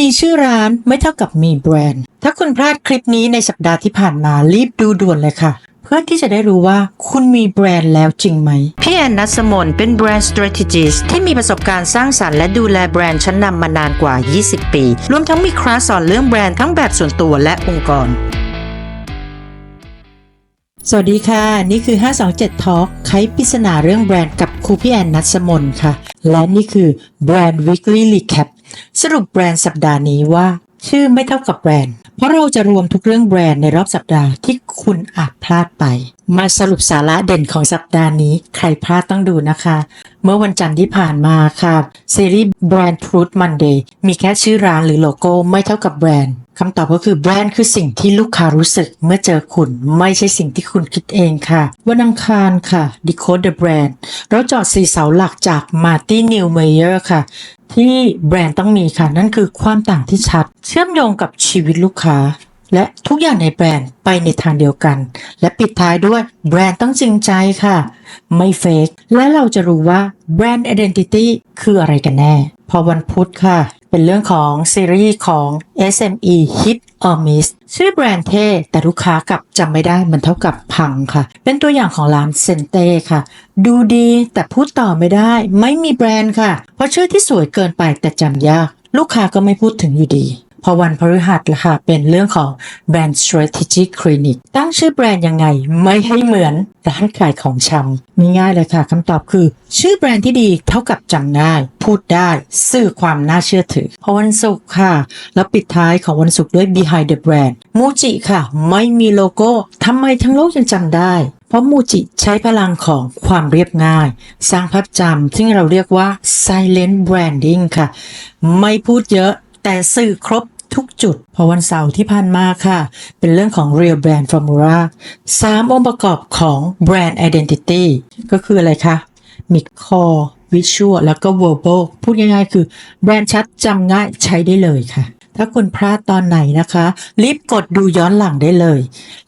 มีชื่อร้านไม่เท่ากับมีแบรนด์ ถ้าคุณพลาดคลิปนี้ในสัปดาห์ที่ผ่านมารีบดูด่วนเลยค่ะ เพื่อที่จะได้รู้ว่าคุณมีแบรนด์แล้วจริงไหม พี่แอนนัสมนเป็นแบรนด์ strategist ที่มีประสบการณ์สร้างสรรค์และดูแลแบรนด์ชั้นนำมานานกว่า 20 ปี รวมทั้งมีคลาสสอนเรื่องแบรนด์ทั้งแบบส่วนตัวและองค์กรสวัสดีค่ะ นี่คือ 527 Talk ไขปริศนาเรื่องแบรนด์กับครูพี่แอนนัสมนค่ะ และนี่คือแบรนด์ Weekly Recap สรุปแบรนด์สัปดาห์นี้ว่า ชื่อไม่เท่ากับแบรนด์ เพราะเราจะรวมทุกเรื่องแบรนด์ในรอบสัปดาห์ที่คุณอาจพลาดไป มาสรุปสาระเด่นของสัปดาห์นี้ ใครพลาดต้องดูนะคะ เมื่อวันจันทร์ที่ผ่านมาค่ะซีรีส์แบรนด์ Truth Monday มีแค่ชื่อร้านหรือโลโก้ไม่เท่ากับแบรนด์ คำตอบก็คือแบรนด์คือสิ่งที่ลูกค้ารู้สึกเมื่อเจอคุณไม่ใช่สิ่งที่คุณคิดเองค่ะ วันอังคารค่ะ Decode the Brand เราจอดสี่เสาหลักจาก Martin Newmeyer ค่ะ ที่แบรนด์ต้องมีค่ะ นั่นคือความต่างที่ชัด เชื่อมโยงกับชีวิตลูกค้า และทุกอย่างในแบรนด์ไปในทางเดียวกัน และปิดท้ายด้วยแบรนด์ต้องจริงใจค่ะ ไม่เฟกและเราจะรู้ว่าแบรนด์ Identity คืออะไรกันแน่ พอวันพุธค่ะ เป็นเรื่องของซีรีส์ของ SME Hit or Miss ชื่อแบรนด์เท่แต่ลูกค้ากับจำไม่ได้มันเท่ากับพังค่ะ เป็นตัวอย่างของร้านเซนเต้ค่ะ ดูดีแต่พูดต่อไม่ได้ ไม่มีแบรนด์ค่ะ เพราะชื่อที่สวยเกินไปแต่จำยาก ลูกค้าก็ไม่พูดถึงอยู่ดี พอวันพฤหัสละค่ะ เป็นเรื่องของแบรนด์ Strategic Clinic ตั้งชื่อแบรนด์ยังไง ไม่ให้เหมือนร้านขายของชำมีง่ายเลยค่ะคำตอบคือ ชื่อแบรนด์ที่ดีเท่ากับจำง่ายพูดได้ สื่อความน่าเชื่อถือ พอวันศุกร์ค่ะ แล้วปิดท้ายของวันศุกร์ด้วย Behind the Brand มูจิค่ะ ไม่มีโลโก้ทำไมทั้งโลกยังจำได้เพราะมูจิใช้พลังของความเรียบง่าย สร้างภาพจำซึ่งเราเรียกว่า silent branding ค่ะ ไม่พูดเยอะ แต่สื่อครบทุกจุด พอวันเสาร์ที่ผ่านมาค่ะ เป็นเรื่องของ Real Brand Formula สามองค์ประกอบของ Brand Identity ก็คืออะไรคะ มี Core Visual แล้วก็ Verbal พูดง่ายๆ คือ แบรนด์ชัดจำง่ายใช้ได้เลยค่ะ ถ้าคุณพลาดตอนไหนนะคะ รีบกดดูย้อนหลังได้เลย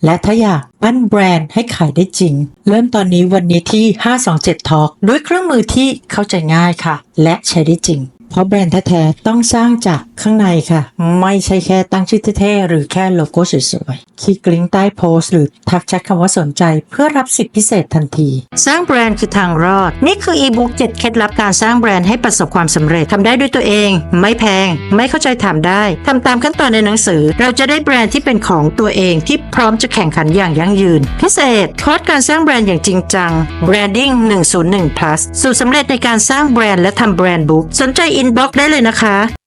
และถ้าอยากปั้นแบรนด์ให้ขายได้จริง เริ่มตอนนี้วันนี้ที่ 527 Talk ด้วยเครื่องมือที่เข้าใจง่ายค่ะ และใช้ได้จริง เพราะแบรนด์แท้ๆต้องสร้างจาก ข้างในค่ะ ไม่ใช่แค่ตั้งชื่อเท่ๆหรือแค่โลโก้สวยๆคลิกลิงก์ใต้โพสต์หรือทักแชทคำว่าสนใจเพื่อรับสิทธิพิเศษทันที สร้างแบรนด์คือทางรอด นี่คืออีบุ๊ก7เคล็ดลับการสร้างแบรนด์ให้ประสบความสำเร็จทำได้ด้วยตัวเอง ไม่แพง ไม่เข้าใจถามได้ทำตามขั้นตอนในหนังสือ เราจะได้แบรนด์ที่เป็นของตัวเองที่พร้อมจะแข่งขันอย่างยั่งยืน พิเศษคอร์สการสร้างแบรนด์อย่างจริงจัง Branding 101 plus สูตรสำเร็จในการสร้างแบรนด์และทำแบรนด์บุ๊กสนใจอินบ็อกได้เลยนะคะ